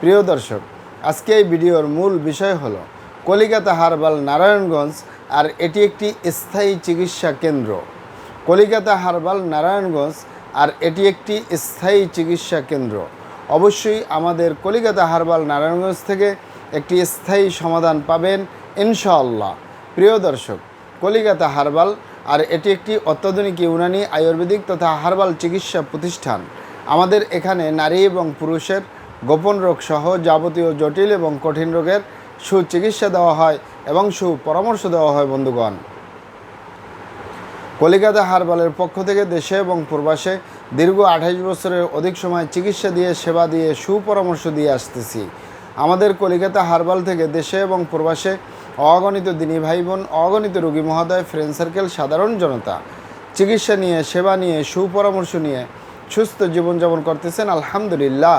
প্রিয় দর্শক, আজকে এই ভিডিওর মূল বিষয় হলো কলিকাতা হারবাল নারায়ণগঞ্জ আর এটি একটি স্থায়ী চিকিৎসা কেন্দ্র। কলিকাতা হারবাল নারায়ণগঞ্জ আর এটি একটি স্থায়ী চিকিৎসা কেন্দ্র। অবশ্যই আমাদের কলিকাতা হারবাল নারায়ণগঞ্জ থেকে একটি স্থায়ী সমাধান পাবেন ইনশাআল্লাহ। প্রিয় দর্শক, কলিকাতা হারবাল আর এটি একটি অত্যাধুনিক ইউনানি আয়ুর্বেদিক তথা হারবাল চিকিৎসা প্রতিষ্ঠান। আমাদের এখানে নারী এবং পুরুষের গোপন রোগ সহ যাবতীয় জটিল এবং কঠিন রোগের সুচিকিৎসা দেওয়া হয় এবং সুপরামর্শ দেওয়া হয় বন্ধুগণ। কলিকাতা হারবালের পক্ষ থেকে দেশে এবং প্রবাসে দীর্ঘ আঠাইশ বছরের অধিক সময় চিকিৎসা দিয়ে, সেবা দিয়ে, সুপরামর্শ দিয়ে আসতেছি। আমাদের কলিকাতা হারবাল থেকে দেশে এবং প্রবাসে অগণিত দিনী ভাই বোন অগণিত রোগী মহোদয় ফ্রেন্ড সার্কেল সাধারণ জনতা চিকিৎসা নিয়ে, সেবা নিয়ে, সুপরামর্শ নিয়ে সুস্থ জীবনযাপন করতেছেন, আলহামদুলিল্লাহ।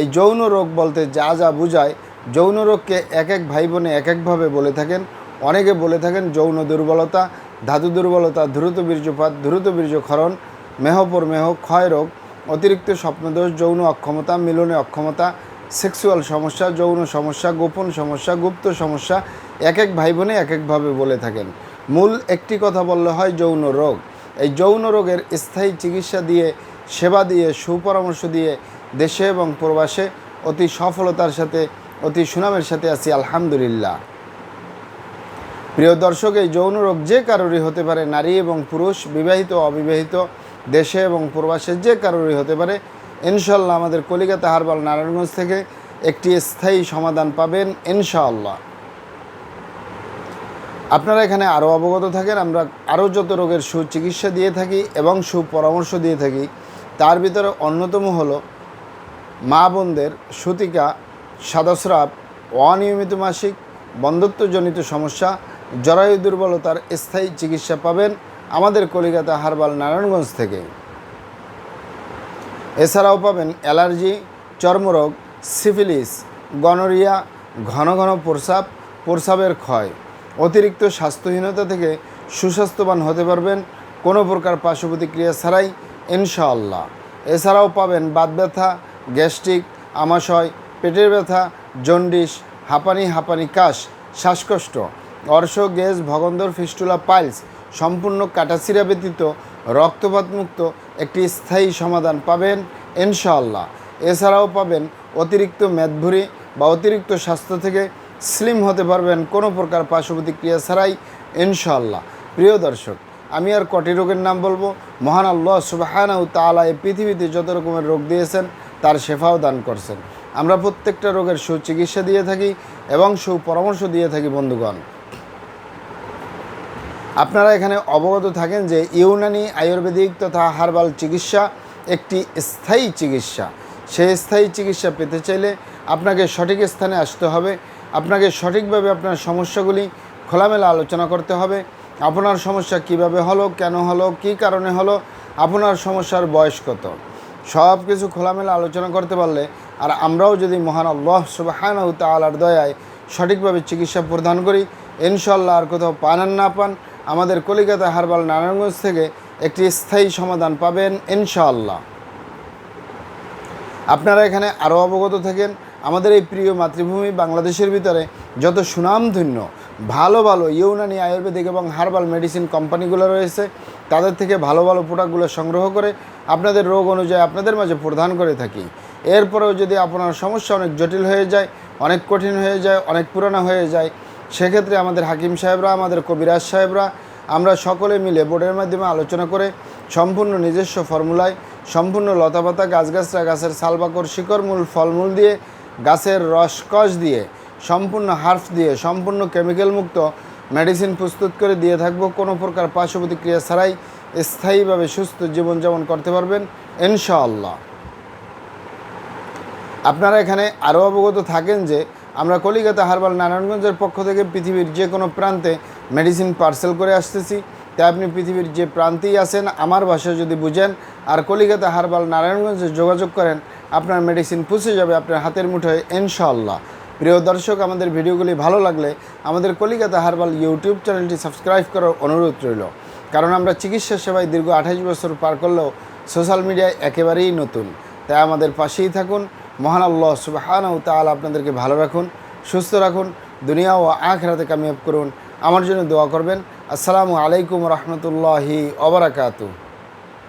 এই যৌন রোগ বলতে যা যা বোঝায়, যৌন রোগকে এক এক ভাই বোনে এক একভাবে বলে থাকেন। অনেকে বলে থাকেন যৌন দুর্বলতা, ধাতু দুর্বলতা, দ্রুত বীর্যপাত, দ্রুত বীর্যক্ষরণ মেহপর মেহ, ক্ষয় রোগ, অতিরিক্ত স্বপ্নদোষ, যৌন অক্ষমতা, মিলনে অক্ষমতা, সেক্সুয়াল সমস্যা, যৌন সমস্যা, গোপন সমস্যা, গুপ্ত সমস্যা এক এক ভাই বোনে এক একভাবে বলে থাকেন। মূল একটি কথা বললে হয় যৌন রোগ। এই যৌন রোগের স্থায়ী চিকিৎসা দিয়ে, সেবা দিয়ে, সুপরামর্শ দিয়ে দেশে এবং প্রবাসে অতি সফলতার সাথে, অতি সুনামের সাথে আছি, আলহামদুলিল্লাহ। প্রিয় দর্শক, এই যৌন রোগ যে কারোরই হতে পারে, নারী এবং পুরুষ, বিবাহিত অবিবাহিত, দেশে এবং প্রবাসে যে কারোরই হতে পারে ইনশাল্লাহ আমাদের কলিকাতা হারবাল নারায়ণগঞ্জ থেকে একটি স্থায়ী সমাধান পাবেন, ইনশাআল্লাহ। আপনারা এখানে আরও অবগত থাকেন, আমরা আরও যত রোগের সুচিকিৎসা দিয়ে থাকি এবং সুপরামর্শ দিয়ে থাকি, তার ভিতরে অন্যতম হলো মা বোনদের সুতিকা, সাদস্রাব, অনিয়মিত মাসিক, বন্ধত্বজনিত সমস্যা, জরায়ু দুর্বলতার স্থায়ী চিকিৎসা পাবেন আমাদের কলিকাতা হারবাল নারায়ণগঞ্জ থেকে। এছাড়াও পাবেন অ্যালার্জি, চর্মরোগ, সিফিলিস, গনোরিয়া, ঘন ঘন প্রস্রাব, প্রস্রাবের ক্ষয়। অতিরিক্ত স্বাস্থ্যহীনতা থেকে সুস্বাস্থ্যবান হতে পারবেন কোনো প্রকার পার্শ্ব প্রতিক্রিয়া ছাড়াই, ইনশাআল্লাহ। এছাড়াও পাবেন বাত ব্যথা গ্যাস্ট্রিক, আমাশয়, পেটের ব্যথা জন্ডিস হাঁপানি হাঁপানি, কাশ, শ্বাসকষ্ট, অর্শ, গ্যাস, ভগন্দর, ফিস্টুলা, পাইলস সম্পূর্ণ কাটাছিরা ব্যতীত রক্তপাতমুক্ত একটি স্থায়ী সমাধান পাবেন ইনশাআল্লাহ। এছাড়াও পাবেন অতিরিক্ত মেদভুরি বা অতিরিক্ত স্বাস্থ্য থেকে স্লিম হতে পারবেন কোনো প্রকার পার্শ্ব প্রতিক্রিয়া ছাড়াই ইনশাআল্লাহ। প্রিয় দর্শক, আমি আর কটি রোগের নাম বলব? মহান আল্লাহ সুবাহানাউ তালা এই পৃথিবীতে যত রকমের রোগ দিয়েছেন তার শেফাও দান করছেন। আমরা প্রত্যেকটা রোগের সুচিকিৎসা দিয়ে থাকি এবং সুপরামর্শ দিয়ে থাকি, বন্ধুগণ। আপনারা এখানে অবগত থাকেন যে ইউনানি আয়ুর্বেদিক তথা হার্বাল চিকিৎসা একটি স্থায়ী চিকিৎসা। সেই স্থায়ী চিকিৎসা পেতে চাইলে আপনাকে সঠিক স্থানে আসতে হবে। আপনাকে সঠিকভাবে আপনার সমস্যাগুলি খোলামেলা আলোচনা করতে হবে। আপনার সমস্যা কীভাবে হলো, কেন হলো, কি কারণে হলো, আপনার সমস্যার বয়স কত? সব কিছু খোলামেলা আলোচনা করতে পারলে আর আমরাও যদি মহান আল্লাহ সুবাহানাউ তালার দয়ায় সঠিকভাবে চিকিৎসা প্রদান করি ইনশাল্লাহ আর কোথাও পান না পান, আমাদের কলিকাতা হারবাল নারায়ণগঞ্জ থেকে একটি স্থায়ী সমাধান পাবেন ইনশাআল্লাহ। আপনারা এখানে আরও অবগত থাকেন, আমাদের এই প্রিয় মাতৃভূমি বাংলাদেশের ভিতরে যত সুনামধন্য, ভালো ভালো ইউনানি আয়ুর্বেদিক এবং হার্বাল মেডিসিন কোম্পানিগুলো রয়েছে, তাদের থেকে ভালো ভালো প্রোডাক্টগুলো সংগ্রহ করে আপনাদের রোগ অনুযায়ী আপনাদের মাঝে প্রদান করে থাকি। এরপরেও যদি আপনার সমস্যা অনেক জটিল হয়ে যায়, অনেক কঠিন হয়ে যায়, অনেক পুরানো হয়ে যায়, সেক্ষেত্রে আমাদের হাকিম সাহেবরা, আমাদের কবিরাজ সাহেবরা, আমরা সকলে মিলে বোর্ডের মাধ্যমে আলোচনা করে সম্পূর্ণ নিজস্ব ফর্মুলায়, সম্পূর্ণ লতাপাতা গাছগাছরা গাছের সালবাকর শিকড় মূল, ফলমূল দিয়ে, গাছের রসকস দিয়ে, সম্পূর্ণ হার্ফ দিয়ে, সম্পূর্ণ কেমিক্যাল মুক্ত মেডিসিন প্রস্তুত করে দিয়ে থাকব। কোনো প্রকার পার্শ্ব প্রতিক্রিয়া ছাড়াই স্থায়ীভাবে সুস্থ জীবনযাপন করতে পারবেন, ইনশাআল্লাহ। আপনারা এখানে আরও অবগত থাকেন যে, আমরা কলিকাতা হারবাল নারায়ণগঞ্জের পক্ষ থেকে পৃথিবীর যে কোনো প্রান্তে মেডিসিন পার্সেল করে আসতেছি। তাই আপনি পৃথিবীর যে প্রান্তেই আছেন, আমার ভাষায় যদি বুঝেন আর কলিকাতা হারবাল নারায়ণগঞ্জে যোগাযোগ করেন, আপনার মেডিসিন পৌঁছে যাবে আপনার হাতের মুঠোয়, ইনশাআল্লাহ। প্রিয় দর্শক, আমাদের ভিডিওগুলি ভালো লাগলে আমাদের কলিকাতা হারবাল ইউটিউব চ্যানেলটি সাবস্ক্রাইব করার অনুরোধ রইল। কারণ আমরা চিকিৎসা সেবায় দীর্ঘ আঠাশ বছর পার করলেও সোশ্যাল মিডিয়ায় একেবারেই নতুন। তাই আমাদের পাশেই থাকুন। মহান আল্লাহ সুবাহান তাল আপনাদেরকে ভালো রাখুন, সুস্থ রাখুন, দুনিয়া ও আখরাতে কামিয়াব করুন। আমার জন্য দোয়া করবেন। আসসালামু আলাইকুম রহমতুল্লাহি অবরাকাতু